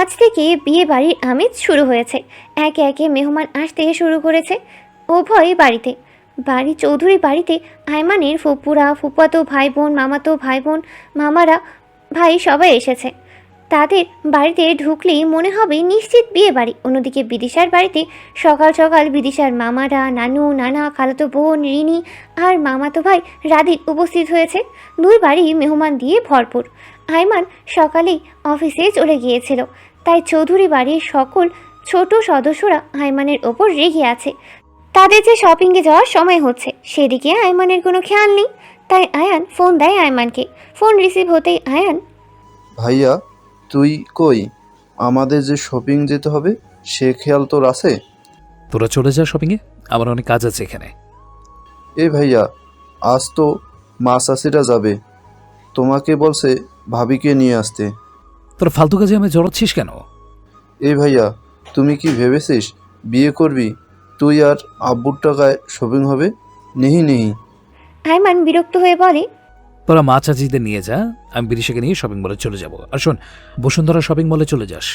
আজ থেকে বিয়ে বাড়ির আমেজ শুরু হয়েছে। একে একে মেহমান আসতে শুরু করেছে। উভয় বাড়িতে। বাড়ি চৌধুরী বাড়িতে আয়মানের ফুপুরা, ফুপাতো ভাই বোন মামাতো ভাই বোন মামারা, ভাই সবাই এসেছে। তাদের বাড়িতে ঢুকলেই মনে হবে নিশ্চিত বিয়ে বাড়ি অন্যদিকে বিদিশার বাড়িতে সকাল সকাল বিদিশার মামারা, নানু, নানা, খালাতো বোন, রিনি আর মামাতো ভাই রাদির উপস্থিত হয়েছে। দুই বাড়ি মেহমান দিয়ে ভরপুর। আয়মান সকালেই অফিসে চলে গিয়েছিল। তাই চৌধুরী বাড়ির সকল ছোট সদস্যরা আয়মানের ওপর রেগে আছে। তাদের যে শপিংয়ে যাওয়ার সময় হচ্ছে সেদিকে আয়মানের কোনো খেয়াল নেই। তাই আয়ান ফোন দেয় আয়মানকে। ফোন রিসিভ হতেই আয়ান ভাইয়া তুই কই? আমাদের যে শপিং যেতে হবে সে খেয়াল তোর আছে? তোরা চলে যা শপিংয়ে আমার অনেক কাজ আছে এখানে। এ ভাইয়া আজ তো মা চাষিরা যাবে। তোমাকে বলছে ভাবিকে নিয়ে আসতে। তোরা ফালতু কাজে আমি জড়াচ্ছিস কেন? এই ভাইয়া তুমি কি ভেবেছিস বিয়ে করবি? তুই আর আব্বুর টাকায় শপিং হবে? নেহি নেহি আয়মান বিরক্ত হয়ে বলে। তোরা মা চাচিদের নিয়ে যা আমি বিদিশাকে নিয়ে শপিং মলে চলে যাব। আর শোন বসুন্ধরা শপিং মলে চলে যাস।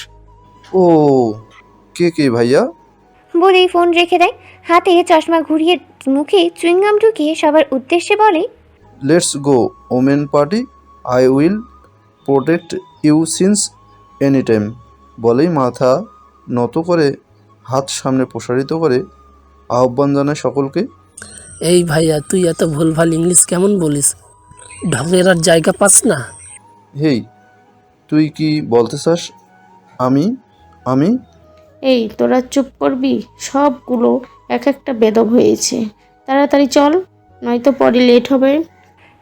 ও কে কে ভাইয়া? বলেই ফোন রেখে দেয়। হাতে চশমা ঘুরিয়ে মুখে চুইংগাম ঢুকিয়ে সবার উদ্দেশ্যে বলে let's go women party I will protect you since any time বলেই মাথা নত করে হাত সামনে প্রসারিত করে আহ্বান জানায় সকলকে। এই ভাইয়া তুই এত ভুলভাল ইংলিশ কেমন বলিস? ঢঙের আর জায়গা পাস না। হেই তুই কি বলতে চাস? আমি আমি? এই তোরা চুপ করবি? সবগুলো এক একটা বেদব হয়েছে। তাড়াতাড়ি চল নয়তো পরে লেট হবে।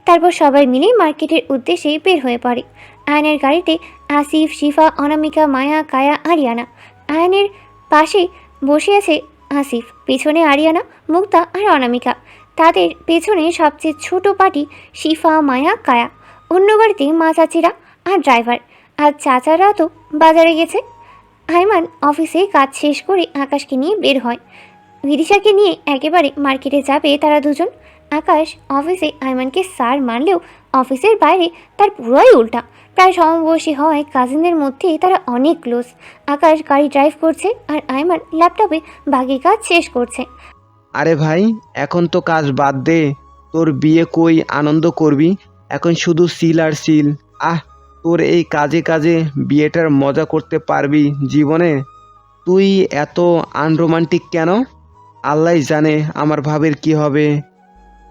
তারপর সবাই মিলে মার্কেটের উদ্দেশ্যে বের হয়ে পড়ে। আয়নের গাড়িতে আসিফ, শিফা, অনামিকা, মায়া, কায়া, আরিয়ানা। আয়নের পাশে বসে আছে আসিফ, পেছনে আরিয়ানা, মুক্তা আর অনামিকা। তাদের পেছনে সবচেয়ে ছোট পার্টি শিফা, মায়া, কায়া। অন্য গাড়িতে মা চাচিরা আর ড্রাইভার। আর চাচারা তো বাজারে গেছে। আইমান অফিসে কাজ শেষ করে আকাশকে নিয়ে বের হয়। বিদিশাকে নিয়ে একেবারে মার্কেটে যাবে তারা দুজন। আকাশ অফিসে আইমানকে স্যার মানলেও অফিসের বাইরে তার পুরোই উল্টা। প্রায় সমবয়সী হওয়ায় কাজিনদের মধ্যে তারা অনেক ক্লোজ আকাশ গাড়ি ড্রাইভ করছে আর আইমান ল্যাপটপে বাকি কাজ শেষ করছে। আরে ভাই, এখন তো কাজ বাদ দে। তোর বিয়ে কই, আনন্দ করবি? এখন শুধু সিল আর সিল। আহ, তোর এই কাজে কাজে বিয়েটার মজা করতে পারবি জীবনে? তুই এত আনরোমান্টিক কেন? আল্লাহ জানে আমার ভাবের কি হবে।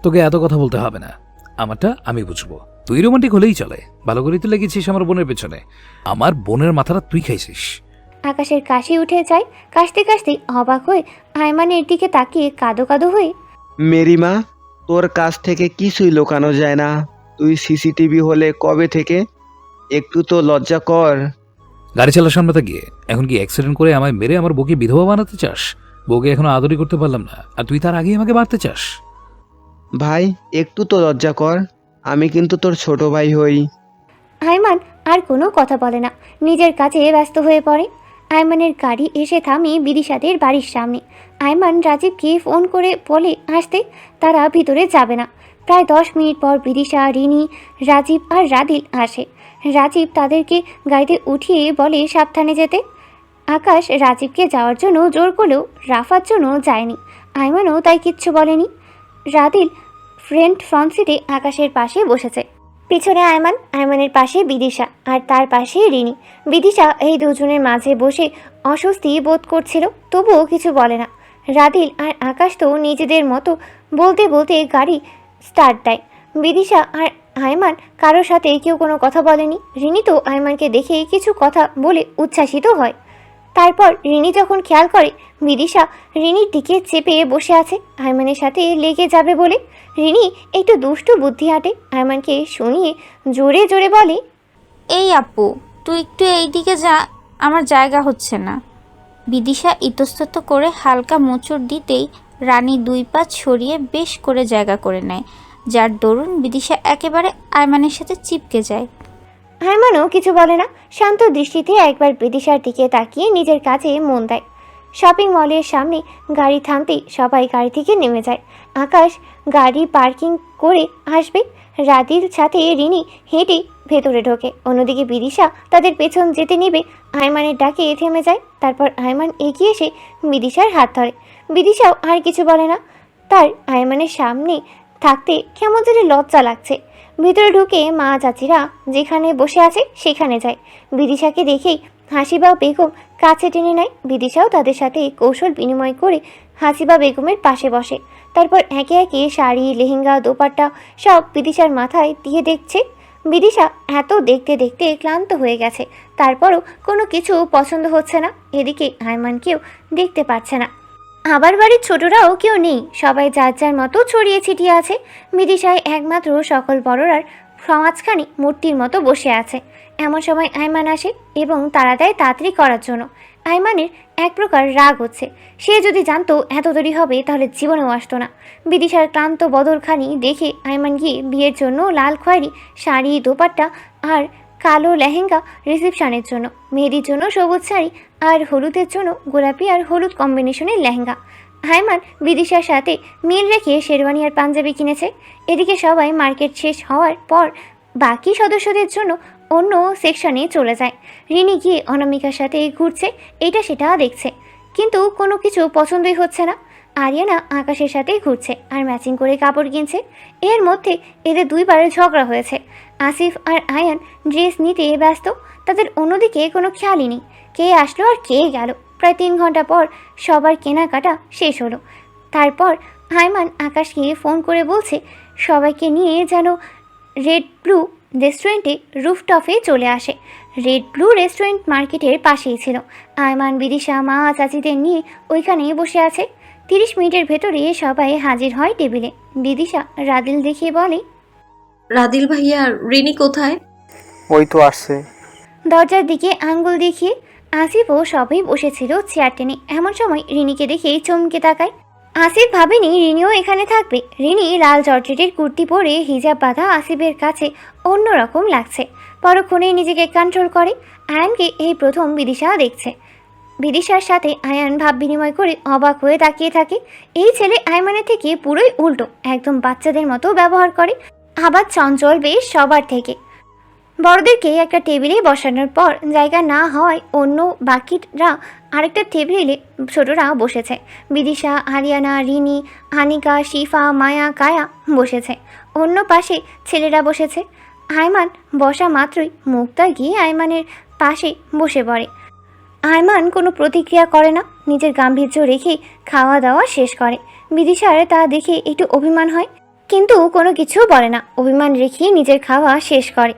তোকে এত কথা বলতে হবে না। আমারটা আমি বুঝব। তুই রোমান্টিক হলেই চলে। ভালো করেই তো লেগেছিস আমার বোনের পেছনে। আমার বোনের মাথাটা তুই খাইছিস। আকাশের কাশি উঠে যায়। কাশতে কাশতে অবাক হয়ে আইমানের দিকে তাকিয়ে কাদো কাদো হয়ে মেরিমা তোর কাছ থেকে কিছুই লুকানো যায় না। তুই সিসিটিভি হলে কবে থেকে? একটু তো লজ্জা কর। গাড়ি চালার সামনেতে গিয়ে। এখন কি অ্যাক্সিডেন্ট করে আমায় মেরে আমার বউকে বিধবা বানাতে চাস? বউকে এখনও আদরই করতে পারলাম না। আর তুই তার আগেই আমাকে মারতে চাস? ভাই, একটু তো লজ্জা কর। আমি কিন্তু তোর ছোট ভাই হই। আয়মান আর কোনো কথা বলে না। নিজের কাজে ব্যস্ত হয়ে পড়ে। আয়মানের গাড়ি এসে থামে বিদিশাদের বাড়ির সামনে। আয়মান রাজীবকে ফোন করে বলে আসতে তারা ভিতরে যাবে না। প্রায় দশ মিনিট পর বিদিশা, রিনি, রাজীব আর রাদিল আসে। রাজীব তাদেরকে গাড়িতে উঠিয়ে বলে সাবধানে যেতে। আকাশ রাজীবকে যাওয়ার জন্য জোর করলেও রাফার জন্য যায়নি। আয়মানও তাই কিচ্ছু বলেনি। রাদিল ফ্রেন্ট ফ্রন্ট সিটে আকাশের পাশে বসেছে। পিছনে আয়মান, আয়মানের পাশে বিদিশা, আর তার পাশে রিনি। বিদিশা এই দুজনের মাঝে বসে অস্বস্তি বোধ করছিল, তবুও কিছু বলে না। রাদিল আর আকাশ তো নিজেদের মতো বলতে বলতে গাড়ি স্টার্ট দেয়। বিদিশা আর আয়মান কারোর সাথে কেউ কোনো কথা বলেনি। রিনি তো আয়মানকে দেখে কিছু কথা বলে উচ্ছ্বাসিত হয়। তারপর রিনি যখন খেয়াল করে, বিদিশা রিনির দিকে চেপে বসে আছে। আয়মানের সাথে লেগে যাবে বলে রিনি একটু দুষ্ট বুদ্ধি হাঁটে। আয়মানকে শুনিয়ে জোরে জোরে বলে এই আপু তুই একটু এইদিকে যা আমার জায়গা হচ্ছে না। বিদিশা ইতস্তত করে হালকা মোচড় দিতেই রানী দুই পা ছড়িয়ে বেশ করে জায়গা করে নেয়। যার দরুন বিদিশা একেবারে আয়মানের সাথে চিপকে যায়। আয়মানও কিছু বলে না। শান্ত দৃষ্টিতে একবার বিদিশার দিকে তাকিয়ে নিজের কাজে মন দেয়। শপিং মলের সামনে গাড়ি থামতেই সবাই গাড়ি থেকে নেমে যায়। আকাশ গাড়ি পার্কিং করে আসবে। রাদির সাথে রিনি হেঁটে ভেতরে ঢোকে। অন্যদিকে বিদিশা তাদের পেছন যেতে নেবে। আয়মানের ডাকে থেমে যায়। তারপর আয়মান এগিয়ে এসে বিদিশার হাত ধরে। বিদিশাও আর কিছু বলে না। তার আয়মানের সামনে থাকতে কেমন যেন লজ্জা লাগছে। ভিতরে ঢুকে মা চাচিরা যেখানে বসে আছে সেখানে যায়। বিদিশাকে দেখেই হাসিবা বেগম কাছে টেনে নেয়। বিদিশাও তাদের সাথে কৌশল বিনিময় করে হাসিবা বেগমের পাশে বসে। তারপর একে একে শাড়ি, লেহেঙ্গা, দোপাট্টা সব বিদিশার মাথায় দিয়ে দেখছে। বিদিশা এত দেখতে দেখতে ক্লান্ত হয়ে গেছে। তারপরও কোনো কিছু পছন্দ হচ্ছে না। এদিকে আয়মানকেও দেখতে পাচ্ছে না। আবার বাড়ির ছোটরাও কেউ নেই। সবাই যার যার মতো ছড়িয়ে ছিটিয়ে আছে। বিদিশায় একমাত্র সকল বড়রার সমাজখানি মূর্তির মতো বসে আছে। এমন সময় আয়মান আসে এবং তারা দেয় তাড়াতাড়ি করার জন্য। আয়মানের এক প্রকার রাগ হচ্ছে। সে যদি জানতো এত দেরি হবে, তাহলে জীবনেও আসতো না। বিদিশার ক্লান্ত বদরখানি দেখে আয়মান গিয়ে বিয়ের জন্য লাল খয়েরি, শাড়ি, দোপাট্টা আর কালো লেহেঙ্গা রিসেপশনের জন্য, মেহেদির জন্য সবুজ শাড়ি আর হলুদের জন্য গোলাপি আর হলুদ কম্বিনেশনের লেহেঙ্গা। হাইমান বিদিশার সাথে মিল রেখে শেরওয়ানি আর পাঞ্জাবি কিনেছে। এদিকে সবাই মার্কেট শেষ হওয়ার পর বাকি সদস্যদের জন্য অন্য সেকশনে চলে যায়। রিনি গিয়ে অনামিকার সাথে ঘুরছে, এটা সেটা দেখছে। কিন্তু কোনো কিছু পছন্দই হচ্ছে না। আরিয়ানা আকাশের সাথেই ঘুরছে আর ম্যাচিং করে কাপড় কিনছে। এর মধ্যে এদের দুইবার ঝগড়া হয়েছে। আসিফ আর আয়ান ড্রেস নিতে ব্যস্ত, তাদের অন্যদিকে কোনো খেয়ালই নেই। কে আসলো আর কে গেল? প্রায় তিন ঘণ্টা পর সবার কেনাকাটা শেষ হলো। তারপর হাইমান আকাশকে ফোন করে বলছে সবাইকে নিয়ে যেন রেড ব্লু রেস্টুরেন্টে রুফটপে চলে আসে। রেড ব্লু রেস্টুরেন্ট মার্কেটের পাশেই ছিল। আয়মান বিদিশা মা চাচিদের নিয়ে ওইখানেই বসে আছে। তিরিশ মিনিটের ভেতরে সবাই হাজির হয় টেবিলে। বিদিশা রাদিল দেখিয়ে বলে রাদিল ভাইয়া রিনি কোথায়? ওই তো আসছে। দরজার দিকে আঙ্গুল দেখিয়ে আসিফও সবাই বসেছিল চেয়ার টেনে। এমন সময় রিনিকে দেখে চমকে তাকায়। আসিফ ভাবেনি রিনিও এখানে থাকবে। রিনি লাল জর্জেটের কুর্তি পরে হিজাব বাঁধা আসিফের কাছে অন্যরকম লাগছে। পরক্ষণে নিজেকে কন্ট্রোল করে। আয়ানকে এই প্রথম বিদিশা দেখছে। বিদিশার সাথে আয়ান ভাব বিনিময় করে অবাক হয়ে তাকিয়ে থাকে। এই ছেলে আয়মানের থেকে পুরোই উল্টো। একদম বাচ্চাদের মতো ব্যবহার করে। আবার চঞ্চল বেশ সবার থেকে। বড়দেরকে একটা টেবিলে বসানোর পর জায়গা না হওয়ায় অন্য বাকিরা আরেকটা টেবিলে ছোটরা বসেছে। বিদিশা, হারিয়ানা, রিনি, হানিকা, শিফা, মায়া, কায়া বসেছে। অন্য পাশে ছেলেরা বসেছে। আয়মান বসা মাত্রই মুক্তা গিয়ে আয়মানের পাশে বসে পড়ে। আয়মান কোনো প্রতিক্রিয়া করে না, নিজের গাম্ভীর্য রেখে খাওয়া দাওয়া শেষ করে। বিদিশার তা দেখে একটু অভিমান হয়, কিন্তু কোনো কিছু বলে না। অভিমান রেখে নিজের খাওয়া শেষ করে।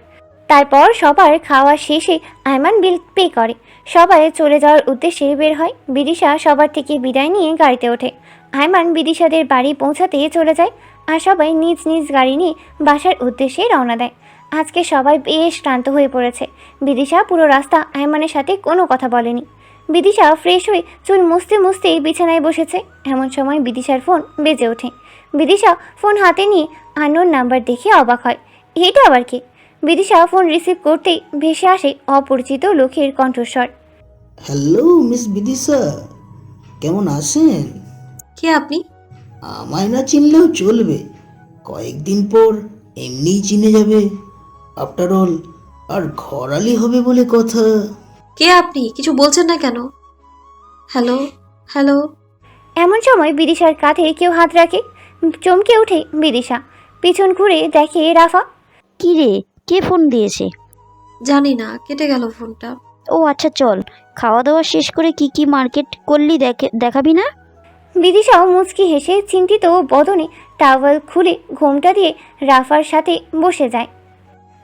তারপর সবার খাওয়া শেষে আয়মান বিল পে করে। সবাই চলে যাওয়ার উদ্দেশ্যে বের হয়। বিদিশা সবার থেকে বিদায় নিয়ে গাড়িতে ওঠে। আয়মান বিদিশাদের বাড়ি পৌঁছাতে চলে যায় আর সবাই নিজ নিজ গাড়ি নিয়ে বাসার উদ্দেশ্যে রওনা দেয়। আজকে সবাই বেশ ক্লান্ত হয়ে পড়েছে। বিদিশা পুরো রাস্তা আয়মানের সাথে কোনো কথা বলেনি। বিদিশা ফ্রেশ হয়ে চুল মুছতে মুছতেই বিছানায় বসেছে। এমন সময় বিদিশার ফোন বেজে ওঠে। বিদিশা ফোন হাতে নিয়ে আনোর নাম্বার দেখে অবাক হয়। এটা আবার কি? বিদিশা ফোন রিসিভ করতেই ভেসে আসে অপরিচিত লোকের কণ্ঠস্বর। হ্যালো মিস বিদিশা কেমন আছেন? কে আপনি? আমায় না চিনলেও চলবে। কয়েকদিন পর এমনিই চিনে যাবে। আফটার অল আর ঘরালি হবে বলে কথা। কে আপনি? কিছু বলছেন না কেন? হ্যালো হ্যালো এমন সময় বিদিশার কাঁধে কেউ হাত রাখে চমকে ওঠে বিদিশা। পিছন ঘুরে দেখে রাফা কি রে কে ফোন দিয়েছে? জানি না কেটে গেল ফোনটা। ও আচ্ছা চল। খাওয়া দাওয়া শেষ করে কি কি মার্কেট করলি দেখে দেখাবি না? বিদিশাও মুচকি হেসে চিন্তিত বদনে টাওয়াল খুলে ঘোমটা দিয়ে রাফার সাথে বসে যায়।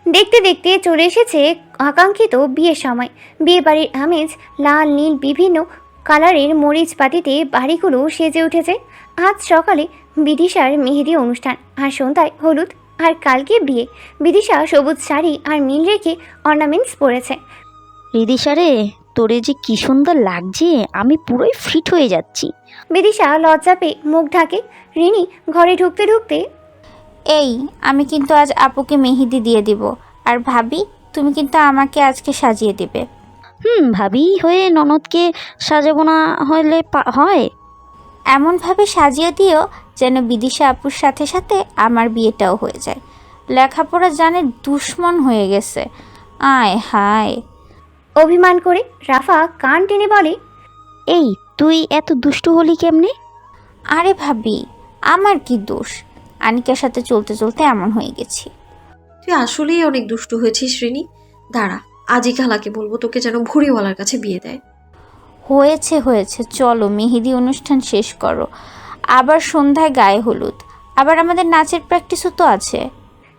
দেখতে দেখতে চলে এসেছে আকাঙ্ক্ষিত বিয়ের সময়। বিয়ে বাড়ির আমেজ লাল নীল বিভিন্ন কালারের মরিচ পাতিতে বাড়িগুলো সেজে উঠেছে। আজ সকালে বিদিশার মেহেদি অনুষ্ঠান আর সন্ধ্যায় হলুদ আর কালকে বিয়ে। বিদিশা সবুজ শাড়ি আর নীল রেখে অর্নামেন্টস পরেছে। রিদিশা রে তোরে যে কি সুন্দর লাগছে আমি পুরোই ফিট হয়ে যাচ্ছি। বিদিশা লজ্জা পেয়ে মুখ ঢাকে রিনি ঘরে ঢুকতে ঢুকতে এই আমি কিন্তু আজ আপুকে মেহেদি দিয়ে দিব আর ভাবি তুমি কিন্তু আমাকে আজকে সাজিয়ে দেবে। হুম ভাবি হয়ে ননদকে সাজাবো না হলে পা- হয়। এমনভাবে সাজিয়ে দিও যেন বিদিশা আপুর সাথে সাথে আমার বিয়েটাও হয়ে যায়। লেখাপড়া জানে দুশ্মন হয়ে গেছে। আয় হায়। অভিমান করে রাফা কান টেনে বলে এই তুই এত দুষ্টু হলি কেমনে? আরে ভাবি আমার কি দোষ? আনিকার সাথে চলতে চলতে এমন হয়ে গেছি। তুই আসলেই অনেক দুষ্টু হয়েছিস শ্রেণি দাঁড়া আজই খালাকে বলব তোকে যেন ভুড়িওয়ালার কাছে বিয়ে দেয়। হয়েছে হয়েছে চলো মেহেদি অনুষ্ঠান শেষ করো। আবার সন্ধ্যায় গায়ে হলুদ। আবার আমাদের নাচের প্র্যাকটিসও তো আছে।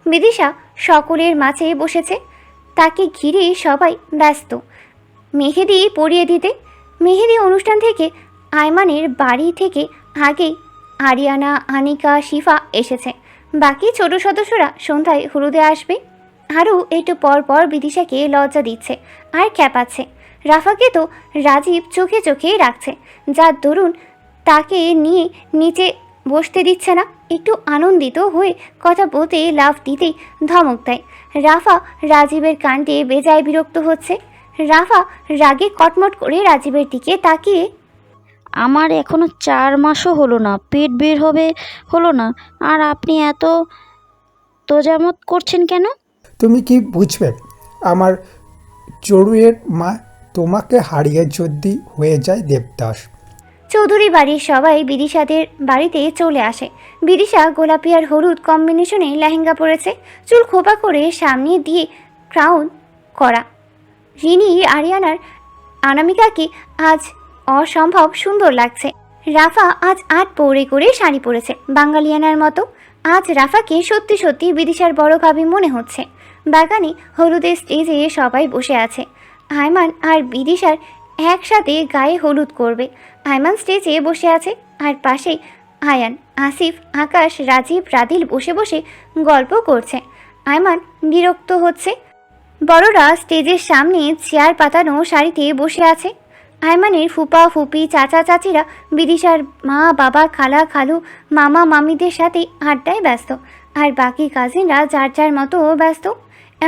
বিদিশা সকলের মাঝে বসেছে। তাকে ঘিরে সবাই ব্যস্ত। মেহেদি পরিয়ে দিতে। মেহেদি অনুষ্ঠান থেকে আয়মানের বাড়ি থেকে আগেই আরিয়ানা, আনিকা, শিফা এসেছে। বাকি ছোট সদস্যরা সন্ধ্যায় হলুদে আসবে। আরও একটু পর পর বিদিশাকে লজ্জা দিচ্ছে আর খ্যাপাচ্ছে। রাফাকে তো রাজীব চোখে চোখে রাখছে। যার দরুন তাকে নিয়ে নিচে বসতে দিচ্ছে না। একটু আনন্দিত হয়ে কথা বলতে লাভ দিতেই ধমক দেয়। রাফা রাজীবের কাণ্ডে বেজায় বিরক্ত হচ্ছে। রাফা রাগে কটমট করে রাজীবের দিকে তাকিয়ে আমার এখনও চার মাসও হলো না পেট বের হবে হলো না আর আপনি এত তোজামত করছেন কেন? তুমি কি বুঝবে আমার চড়ুয়ের মা তোমাকে হারিয়ে যদি হয়ে যায় দেবদাস। চৌধুরী বাড়ির সবাই বিদিশাদের বাড়িতে চলে আসে। বিদিশা, গোলাপি আর হলুদ কম্বিনেশনে লেহেঙ্গা পরেছে। চুল খোপা করে সামনে দিয়ে ক্রাউন করা। রিনি আরিয়ানার অনামিকাকে আজ অসম্ভব সুন্দর লাগছে। রাফা আজ আট পৌড়ে করে শাড়ি পরেছে। বাঙালিয়ানার মতো আজ রাফাকে সত্যি সত্যি বিদিশার বড় কাবি মনে হচ্ছে। বাগানে হলুদের স্টেজে সবাই বসে আছে। আয়মান আর বিদিশার একসাথে গায়ে হলুদ করবে। আয়মান স্টেজে বসে আছে, আর পাশেই আয়ান, আসিফ, আকাশ, রাজীব, রাদিল বসে বসে গল্প করছে। আয়মান বিরক্ত হচ্ছে। বড়রা স্টেজের সামনে চেয়ার পাতানো শাড়িতে বসে আছে। আয়মানের ফুপা ফুপি চাচা চাচিরা, বিদিশার মা, বাবা, খালা, খালু, মামা, মামিদের সাথে আড্ডায় ব্যস্ত। আর বাকি কাজিনরা যার যার মতো ব্যস্ত।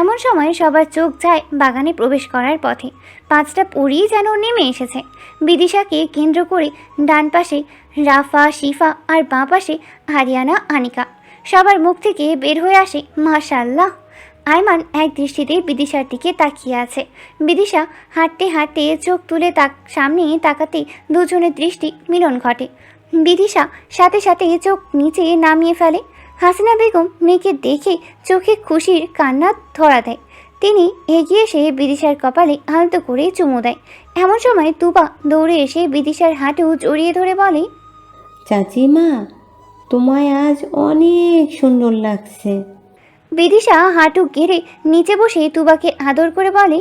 এমন সময় সবার চোখ যায় বাগানে প্রবেশ করার পথে। পাঁচটা পরই যেন নেমে এসেছে। বিদিশাকে কেন্দ্র করে ডান পাশে রাফা, শিফা আর বাঁ পাশে হারিয়ানা, আনিকা। সবার মুখ থেকে বের হয়ে আসে মাশাল্লাহ আয়মান এক দৃষ্টিতে বিদিশার দিকে তাকিয়ে আছে। বিদিশা হাঁটতে হাঁটতে চোখ তুলে তাক, সামনে তাকাতে দুজনের দৃষ্টি মিলন ঘটে। বিদিশা সাথে সাথে চোখ নিচে নামিয়ে ফেলে। হাসিনা বেগম মেয়েকে দেখে চোখে খুশির কান্না ধরা দেয়। তিনি এগিয়ে এসে বিদিশার কপালে আলতো করে চুমু দেয়। এমন সময় তুবা দৌড়ে এসে বিদিশার হাঁটু জড়িয়ে ধরে বলে চাচিমা তোমায় আজ অনেক সুন্দর লাগছে। বিদিশা হাঁটু গেড়ে নিচে বসে তুবাকে আদর করে বলে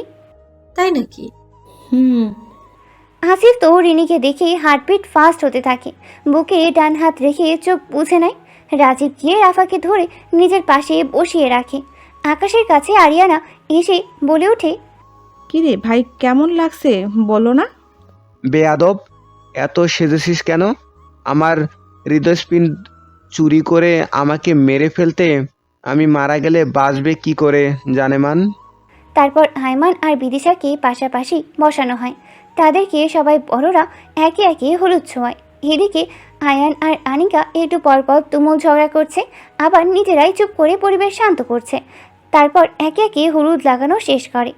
তাই নাকি? হুম। আসিফ তো রিনিকে দেখে হার্টবিট ফাস্ট হতে থাকে। বুকে ডান হাত রেখে চোখ বুঝে নেয়। রাজীব গিয়ে রাফাকে ধরে নিজের পাশে বসিয়ে রাখে। আকাশের কাছে আরিয়ানা এসে বলে ওঠে কিরে ভাই কেমন লাগছে? বলো না? বেয়াদব এত সেজেছিস কেন? আমার হৃদয়স্পিন চুরি করে আমাকে মেরে ফেলতে আমি মারা গেলে বাঁচবে কি করে জানেমান তারপর আয়মান আর বিদিশাকে পাশাপাশি বসানো হয়। তাদেরকে সবাই বড়রা একে একে হলুদ ছোঁয়ায়। এদিকে আয়ান আর আনিকা একটু পরপর তুমুল ঝগড়া করছে, আবার নিজেরাই চুপ করে পরিবেশ শান্ত করছে। তারপর একে একে হলুদ লাগানো শেষ করে।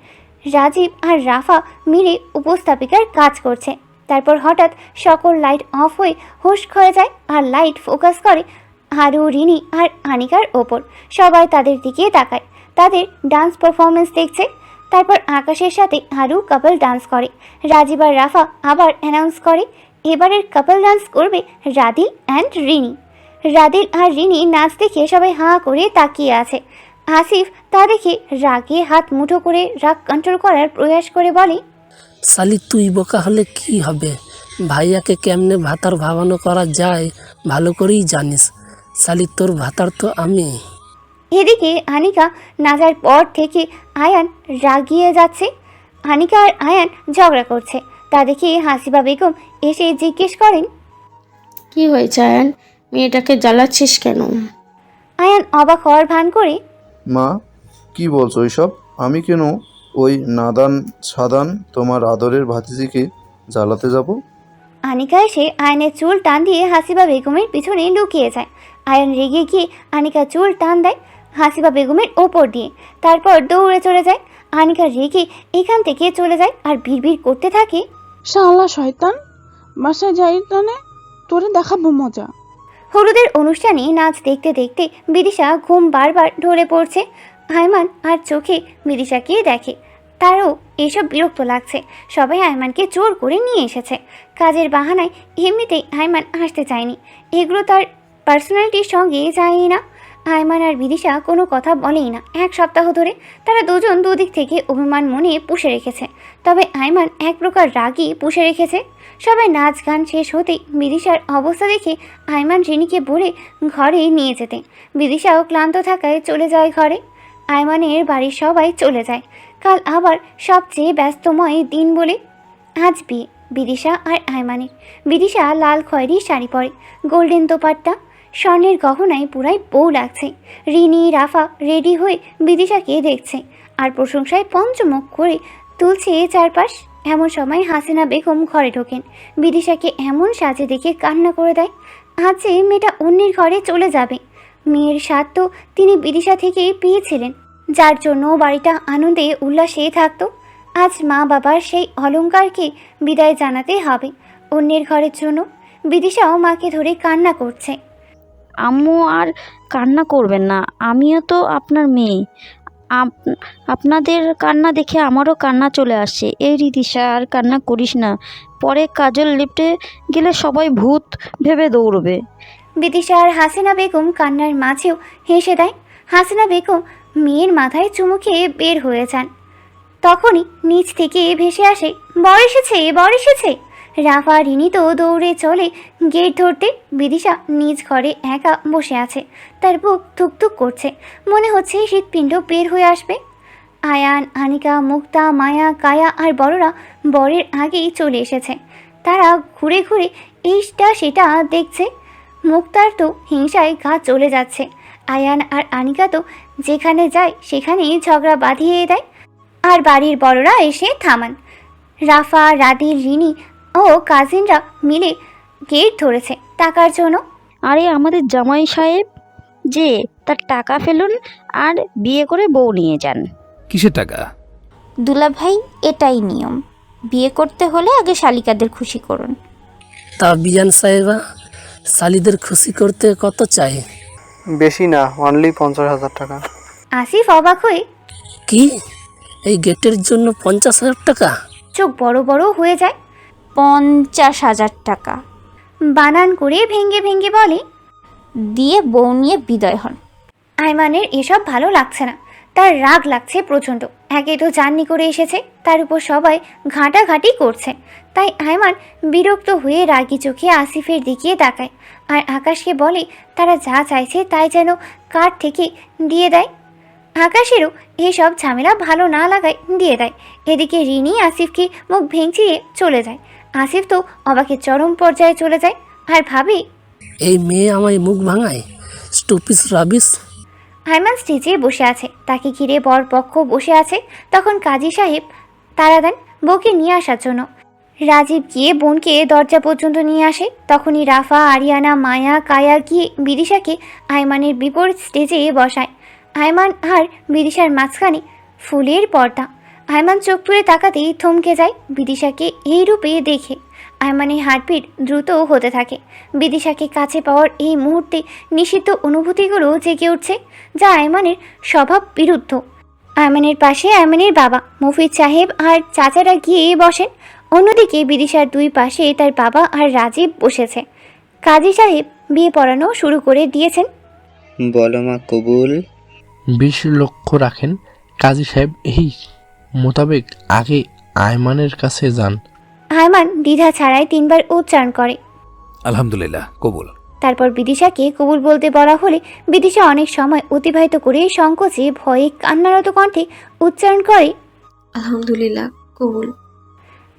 রাজীব আর রাফা মিলে উপস্থাপিকার কাজ করছে। তারপর হঠাৎ সকল লাইট অফ হয়ে হুশ হয়ে যায় আর লাইট ফোকাস করে আরু, রিনি আর আনিকার ওপর। সবাই তাদের দিকে তাকায়। তাদের ডান্স পারফরমেন্স দেখছে। তারপর আকাশের সাথে আরু কাপল ডান্স করে। রাজীব আর রাফা আবার অ্যানাউন্স করে এবারের কাপল ডান্স করবে রাদিল অ্যান্ড রিনি। রাদিল আর রিনি নাচ দেখে সবাই হাঁ করে তাকিয়ে আছে। আসিফ তা দেখে রাগে হাত মুঠো করে রাগ কন্ট্রোল করার প্রয়াস করে বলে সালি তুই বোকা হলে কি হবে? ভাইয়াকে কেমনে ভাতার ভাবানো করা যায় ভালো করেই জানিস। সালি তোর ভাতার তো আমি। এদিকে আনিকা নাচার পর থেকে আয়ান রাগিয়ে যাচ্ছে। আনিকা আর আয়ান ঝগড়া করছে। তা দেখে হাসিবা বেগম এসে জিজ্ঞেস করেন কি হয়েছে আয়ান? মেয়েটাকে জ্বালাচ্ছিস কেন? আয়ান অবাক হওয়ার ভান করে মা কি বলছো এইসব আমি কেন ওই নাদান সাদান তোমার আদরের ভাতিজিকে জ্বালাতে যাব? আনিকা এসে আয়নের চুল টান দিয়ে হাসিবা বেগমের পিছনে লুকিয়ে যায়। আয়ন রেগে গিয়ে আনিকা চুল টান দেয় হাসিবা বেগমের ওপর দিয়ে তারপর দৌড়ে চলে যায়। আনিকা রেগে এখান থেকে চলে যায় আর ভিড় করতে থাকে। শালা শয়তান বাসায় যাই তানে তোরে দেখাবো মজা। হলুদের অনুষ্ঠানে নাচ দেখতে দেখতে বিদিশা ঘুম বারবার ঢলে পড়ছে। আয়মান আর চোখে বিদিশাকে দেখে। তারও এসব বিরক্ত লাগছে। সবাই আয়মানকে জোর করে নিয়ে এসেছে। কাজের বাহানায় এমনিতেই আয়মান আসতে চায়নি। এগুলো তার পার্সোনালিটির সঙ্গে যায় না। আয়মান আর বিদিশা কোনো কথা বলেই না। এক সপ্তাহ ধরে তারা দুজন দুদিক থেকে অভিমান মনে পুষে রেখেছে। তবে আয়মান এক প্রকার রাগই পুষে রেখেছে। সবাই নাচ গান শেষ হতেই বিদিশার অবস্থা দেখে আয়মান রিনিকে বলে ঘরে নিয়ে যেতে। বিদিশাও ক্লান্ত থাকায় চলে যায় ঘরে। আয়মানের বাড়ির সবাই চলে যায়। কাল আবার সবচেয়ে ব্যস্তময় দিন বলে আজ বিয়ে, বিদিশা আর আয়মানের বিদিশা লাল খয়েরি শাড়ি পরে, গোল্ডেন তোপাট্টা স্বর্ণের গহনায় পুরাই বউ লাগছে। রিনি, রাফা রেডি হয়ে বিদিশাকে দেখছে আর প্রশংসায় পঞ্চমুখ করে তুলছে চারপাশ। এমন সময় হাসিনা বেগম ঘরে ঢোকেন। বিদিশাকে এমন সাজে দেখে কান্না করে দেয় যে মেয়েটা অন্যের ঘরে চলে যাবে। মেয়ের স্বাদ তো তিনি বিদিশা থেকেই পেয়েছিলেন। যার জন্য বাড়িটা আনন্দে উল্লাসে থাকতো। আজ মা বাবার সেই অলংকারকে বিদায় জানাতে হবে। অন্যের ঘরের জন্য বিদিশাও মাকে ধরে কান্না করছে। আম্মু আর কান্না করবেন না, আমিও তো আপনার মেয়ে। আপ- আপনাদের কান্না দেখে আমারও কান্না চলে আসছে এই রীতিশা আর কান্না করিস না। পরে কাজল লিফটে গেলে সবাই ভূত ভেবে দৌড়বে। বিদিশা আর হাসিনা বেগম কান্নার মাঝেও হেসে দেয়। হাসিনা বেগম মেয়ের মাথায় চুমু খেয়ে বের হয়ে যান। তখনই নিচ থেকে ভেসে আসে, বর এসেছে বর এসেছে। রাফা রিনি তো দৌড়ে চলে গেট ধরতে। বিদিশা নিজ ঘরে একা বসে আছে। তার বুক থুকথুক করছে। মনে হচ্ছে হৃৎপিণ্ড বের হয়ে আসবে। আয়ান, আনিকা, মুক্তা, মায়া, কায়া আর বড়রা বরের আগেই চলে এসেছে। তারা ঘুরে ঘুরে এইটা সেটা দেখছে। মুক্তার তো হিংসায় গা চলে যাচ্ছে। আয়ান আর আনিকা তো যেখানে যায় সেখানেই ঝগড়া বাঁধিয়ে দেয়। আর বাড়ির বড়রা এসে থামান। রাফা রাদি রিনি ও কাজিনরা মিলে গেট ধরেছে টাকার জন্য। আরে আমাদের জামাই সাহেব যে তার টাকা ফেলুন আর বিয়ে করে বউ নিয়ে যান। কিসের টাকা? দুলাভাই এটাই নিয়ম। বিয়ে করতে হলে আগে শালিকাদের খুশি করুন। তা বিয়ান সাহেবা শালিদের খুশি করতে কত চাই বেশি না অনলি পঞ্চাশ হাজার টাকা। আসিফ অবাক হয়ে কি? এই গেটের জন্য পঞ্চাশ হাজার টাকা? চোখ বড় বড় হয়ে যায়। পঞ্চাশ হাজার টাকা। বানান করে ভেঙ্গে ভেঙ্গে বলে দিয়ে বউ নিয়ে বিদায় হন। আয়মানের এসব ভালো লাগছে না। তার রাগ লাগছে প্রচণ্ড। একে তো জার্নি করে এসেছে তার উপর সবাই ঘাঁটাঘাঁটি করছে। তাই আয়মান বিরক্ত হয়ে রাগি চোখে আসিফের দিকে তাকায় আর আকাশকে বলে তারা যা চাইছে তাই যেন কার থেকে দিয়ে দেয়। আকাশেরও এসব ঝামেলা ভালো না লাগায় দিয়ে দেয়। এদিকে রিনি আসিফকে মুখ ভেঙচিয়ে চলে যায়। আসিফ তো অবাকে চরম পর্যায়ে চলে যায় আর ভাবে এই মেয়ে আমায় মুখ ভাঙায়? স্টুপিস রাবিস। হাইমান স্টেজে বসে আছে। তাকে ঘিরে বর পক্ষ বসে আছে। তখন কাজী সাহেব তারা দেন বউকে নিয়ে আসার জন্য। রাজীব গিয়ে বোনকে দরজা পর্যন্ত নিয়ে আসে। তখনই রাফা আরিয়ানা মায়া কায়া গিয়ে বিদিশাকে আয়মানের বিপরীত স্টেজে বসায়। আয়মান আর বিদিশার মাঝখানে ফুলের পর্দা। আয়মান চোখ তুলে তাকাতেই থমকে যায় বিদিশাকে এই রূপে দেখে। আয়মানের হার্টবিট দ্রুত হতে থাকে। বিদিশাকে কাছে পাওয়ার এই মুহূর্তে নিষিদ্ধ অনুভূতিগুলো জেগে উঠছে যা আয়মানের স্বভাব বিরুদ্ধ। আয়মানের পাশে আয়মানের বাবা মফিজ সাহেব আর চাচারা গিয়ে বসেন। অন্যদিকে বিদিশার দুই পাশে তার বাবা আর রাজীব বসেছে। কাজী সাহেব বিয়ে পড়ানো শুরু করে দিয়েছেন। বলো মা কবুল। বিশ লক্ষ রাখেন। কাজী সাহেব এই মোতাবেক আগে আয়মানের কাছে যান। আয়মান দ্বিধা ছাড়াই তিনবার উচ্চারণ করে। আলহামদুলিল্লাহ কবুল। তারপর বিদিশাকে কবুল বলতে বলা হলে বিদিশা অনেক সময় অতিবাহিত করে সংকোচে ভয়ে কান্নারত কণ্ঠে উচ্চারণ করে। আলহামদুলিল্লাহ কবুল।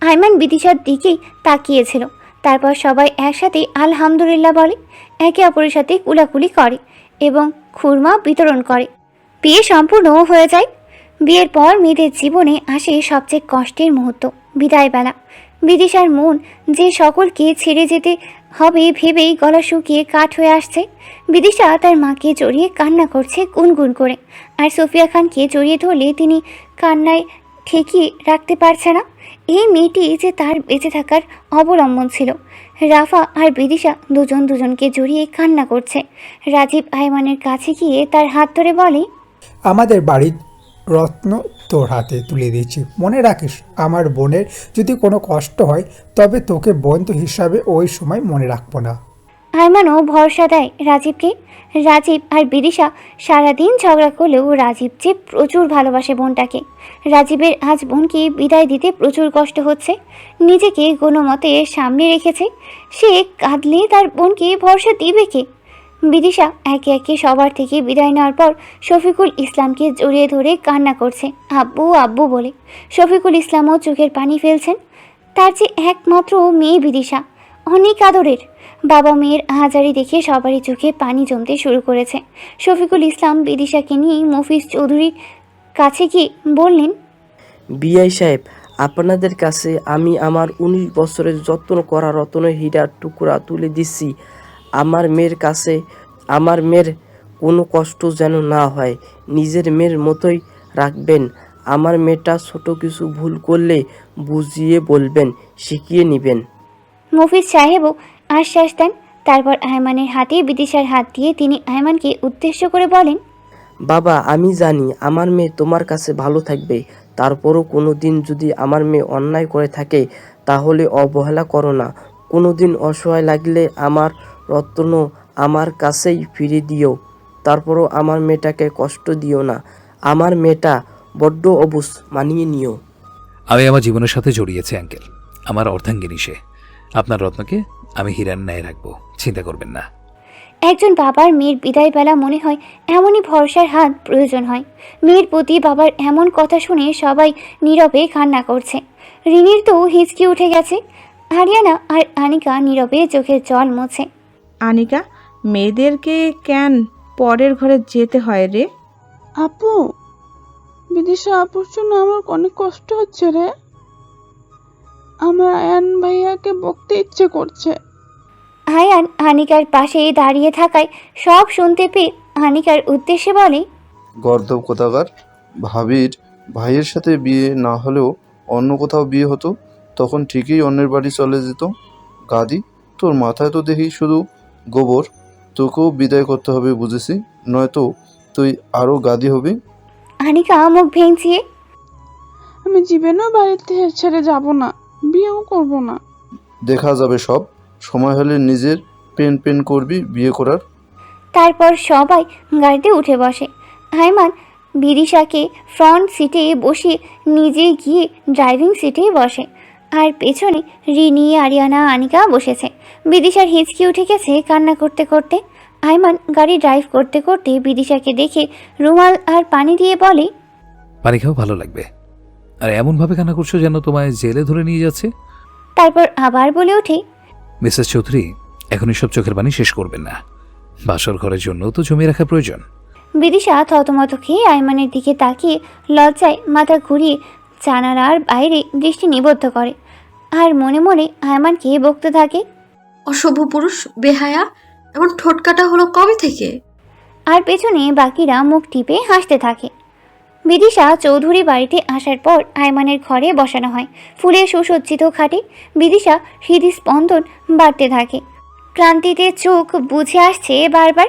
আয়মান বিদিশার দিকেই তাকিয়েছিল। তারপর সবাই একসাথে আলহামদুলিল্লাহ বলে একে অপরের সাথে কুলাকুলি করে এবং খুরমা বিতরণ করে। বিয়ে সম্পূর্ণ হয়ে যায় বিয়ের পর মেয়েদের জীবনে আসে সবচেয়ে কষ্টের মুহূর্ত, বিদায়বেলা। বিদিশার মন যে সকলকে ছেড়ে যেতে হবে ভেবেই গলা শুকিয়ে কাঠ হয়ে আসছে। বিদিশা তার মাকে জড়িয়ে কান্না করছে গুনগুন করে। আর সোফিয়া খানকে জড়িয়ে ধরলে তিনি কান্নায় ঠেকিয়ে রাখতে পারছে না। এই মেয়েটি যে তার বেঁচে থাকার অবলম্বন ছিল। রাফা আর বিদিশা দুজন দুজনকে জড়িয়ে কান্না করছে। রাজীব আয়মানের কাছে গিয়ে তার হাত ধরে বলে, আমাদের বাড়ির রত্ন তোর হাতে তুলে দিয়েছি। মনে রাখিস, আমার বোনের যদি কোনো কষ্ট হয়, তবে তোকে বন্ধু হিসাবে ওই সময় মনে রাখব না। আয়মানও ভরসা দেয় রাজীবকে। রাজীব আর বিদিশা সারাদিন ঝগড়া করলেও রাজীব যে প্রচুর ভালোবাসে বোনটাকে। রাজীবের আজ বোনকে বিদায় দিতে প্রচুর কষ্ট হচ্ছে। নিজেকে কোনো মতে সামনে রেখেছে। সে কাঁদলে তার বোনকে ভরসা দিবে কে? বিদিশা একে একে সবার থেকে বিদায় নেওয়ার পর শফিকুল ইসলামকে জড়িয়ে ধরে কান্না করছে। আব্বু আব্বু বলে। শফিকুল ইসলামও চোখের পানি ফেলছেন। তার যে একমাত্র মেয়ে বিদিশা, অনেক আদরের। বাবা মেয়ের হাজারি দেখে সবারই চোখে পানি জমতে শুরু করেছে। শফিকুল ইসলাম বিদিশাকে নিয়ে মফিজ চৌধুরীর কাছে গিয়ে বললেন, বিআই সাহেব, আপনাদের কাছে আমি আমার উনিশ বছরের যত্ন করা রতনের হীরার টুকরা তুলে দিচ্ছি। আমার মেয়ের কাছে আমার মেয়ের কোনো কষ্ট যেন না হয়। নিজের মেয়ের মতোই রাখবেন। আমার মেয়েটা ছোট কিছু ভুল করলে বুঝিয়ে বলবেন শিখিয়ে নেবেন। মফিজ সাহেবও আশ্বাস দেন। তারপর আয়মানের হাতে বিদিশার হাত দিয়ে তিনি আয়মানকে উদ্দেশ্য করে বলেন বাবা আমি জানি আমার মেয়ে তোমার কাছে ভালো থাকবে। তারপরও কোনো দিন যদি আমার মেয়ে অন্যায় করে থাকে তাহলে অবহেলা করো না। কোনো দিন অসহায় লাগলে আমার রত্ন আমার কাছেই ফিরে দিও। তারপরও আমার মেয়েটাকে কষ্ট দিও না। আমার মেয়েটা বড্ড অবুস মানিয়ে নিও। আমি আমার জীবনের সাথে জড়িয়েছি আঙ্কেল। আমার অর্ধাঙ্গিনী সে। আপনার রত্নকে আমি হিরার ন্যায় রাখব। চিন্তা করবেন না। একজন বাবার মেয়ের বিদায় বেলা মনে হয় এমনই ভরসার হাত প্রয়োজন হয়। মেয়ের প্রতি বাবার এমন কথা শুনে সবাই নীরবে কান্না করছে। রিনির তো হিচকি উঠে গেছে। আরিয়ানা আর আনিকা নীরবে চোখের জল মোছে। আনিকা মেয়েদেরকে কেন পরের ঘরে যেতে হয় রে? আপু বিদিশা আপুর জন্য আমার অনেক কষ্ট হচ্ছে রে। আমার আয়ান ভাইয়াকে বকতে ইচ্ছে করছে। আয়ান আনিকার পাশে দাঁড়িয়ে থাকায় সব শুনতে পেয়ে আনিকার উদ্দেশ্যে বলে গর্দব কোথাকার? ভাবির ভাইয়ের সাথে বিয়ে না হলেও অন্য কোথাও বিয়ে হতো তখন ঠিকই অন্যের বাড়ি চলে যেত। গাদি তোর মাথায় তো দেখি শুধু গোবর তোকেও বিদায় করতে হবে বুঝেছি নয়তো তুই আরও গাদি হবি। আনিকা মুখ ভেঙচিয়ে। আমি জীবনেও বাড়িতে ছেড়ে যাব না বিয়েও করব না। দেখা যাবে সব সময় হলে নিজের পেন পেন করবি বিয়ে করার। তারপর সবাই গাড়িতে উঠে বসে। হাইমান বিদিশাকে ফ্রন্ট সিটে বসে নিজে গিয়ে ড্রাইভিং সিটে বসে। আর পেছনে রিনি আরিয়ানা আনিকা বসেছে। বিদিশার হিচকি উঠে গেছে কান্না করতে করতে। আইমান গাড়ি ড্রাইভ করতে করতে বিদিশাকে দেখে রুমাল আর পানি দিয়ে বলে পানি খাও ভালো লাগবে। আর এমনভাবে কান্না করছ যেন তোমায় জেলে ধরে নিয়ে যাচ্ছে? তারপর আবার বলে ওঠে মিসেস চৌধুরী এখন এসব চোখের পানি শেষ করবেন না। বাসর ঘরের জন্য তো জমিয়ে রাখা প্রয়োজন। বিদিশা থতমত খেয়ে আইমানের দিকে তাকিয়ে লজ্জায় মাথা ঘুরিয়ে জানালার বাইরে দৃষ্টি নিবদ্ধ করে। আর মনে মনে আয়মানকে বকতে থাকে অসভ্য পুরুষ বেহায়া এমন ঠোটকাটা হলো কবে থেকে? আর পেছনে বাকিরা মুখ টিপে হাসতে থাকে। বিদিশা চৌধুরী বাড়িতে আসার পর আয়মানের ঘরে বসানো হয়। ফুলে সুসজ্জিত খাটে বিদিশা হৃদস্পন্দন বাড়তে থাকে। ক্লান্তিতে চোখ বুঝে আসছে বারবার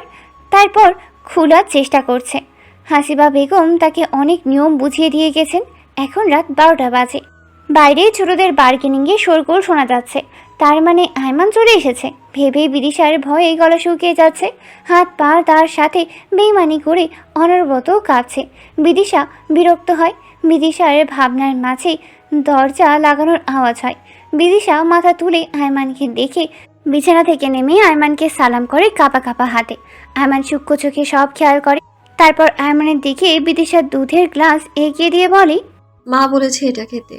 তারপর খোলার চেষ্টা করছে। হাসিবা বেগম তাকে অনেক নিয়ম বুঝিয়ে দিয়ে গেছেন। এখন রাত বারোটা বাজে। বাইরে ছোটদের বার্গেনিংয়ে শোরগোল শোনা যাচ্ছে। তার মানে আয়মান চলে এসেছে। ভেবে বিদিশার ভয়ে গলা শুকিয়ে যাচ্ছে। হাত পা তার সাথে বেইমানি করে অনর্বত কাঁপছে। বিদিশা বিরক্ত হয়। বিদিশার ভাবনার মাঝে দরজা লাগানোর আওয়াজ হয়। বিদিশা মাথা তুলে আয়মানকে দেখে বিছানা থেকে নেমে আয়মানকে সালাম করে কাপা কাপা হাতে। আয়মান সূক্ষ্ম চোখে সব খেয়াল করে। তারপর আয়মানের দিকে বিদিশার দুধের গ্লাস এগিয়ে দিয়ে বলে মা বলেছে এটা খেতে।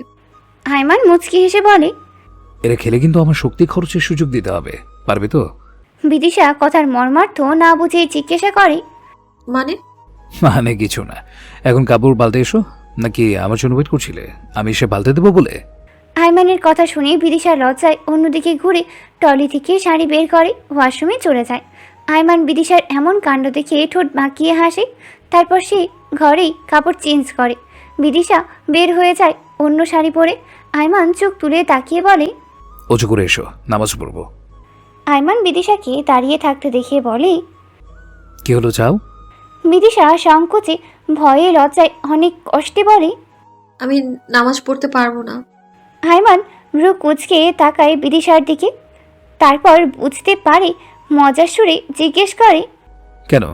আয়মান মুচকি হেসে বলে এরা খেলে কিন্তু আমার শক্তি খরচের সুযোগ দিতে হবে পারবে তো? বিদিশা কথার মর্মার্থ না বুঝে জিজ্ঞাসা করে মানে? মানে কিছু না। এখন কাপড় বালতে এসো নাকি আমার জন্য ওয়েট করছিলে? আমি এসে বালতে দেবো বলে? আইমানের কথা শুনে বিদিশা লজ্জায় অন্যদিকে ঘুরে টলি থেকে শাড়ি বের করে ওয়াশরুমে চলে যায়। আইমান বিদিশার এমন কাণ্ড দেখে ঠোঁট বাঁকিয়ে হাসে তারপর সে ঘরেই কাপড় চেঞ্জ করে। বিদিশা বের হয়ে যায় অন্য শাড়ি পরে। আইমান চোখ তুলে তাকিয়ে বলে অজু করে এসো নামাজ পড়ব। আইমান বিদিশাকে দাঁড়িয়ে থাকতে দেখে বলে কি হলো চাও? বিদিশা সংকোচে ভয়ে লজ্জায় অনেক কষ্টে বলে আমি নামাজ পড়তে পারব না। আইমান ভ্রু কুচকে তাকায় বিদিশার দিকে। তারপর বুঝতে পারে মজার সুরে জিজ্ঞেস করে কেন?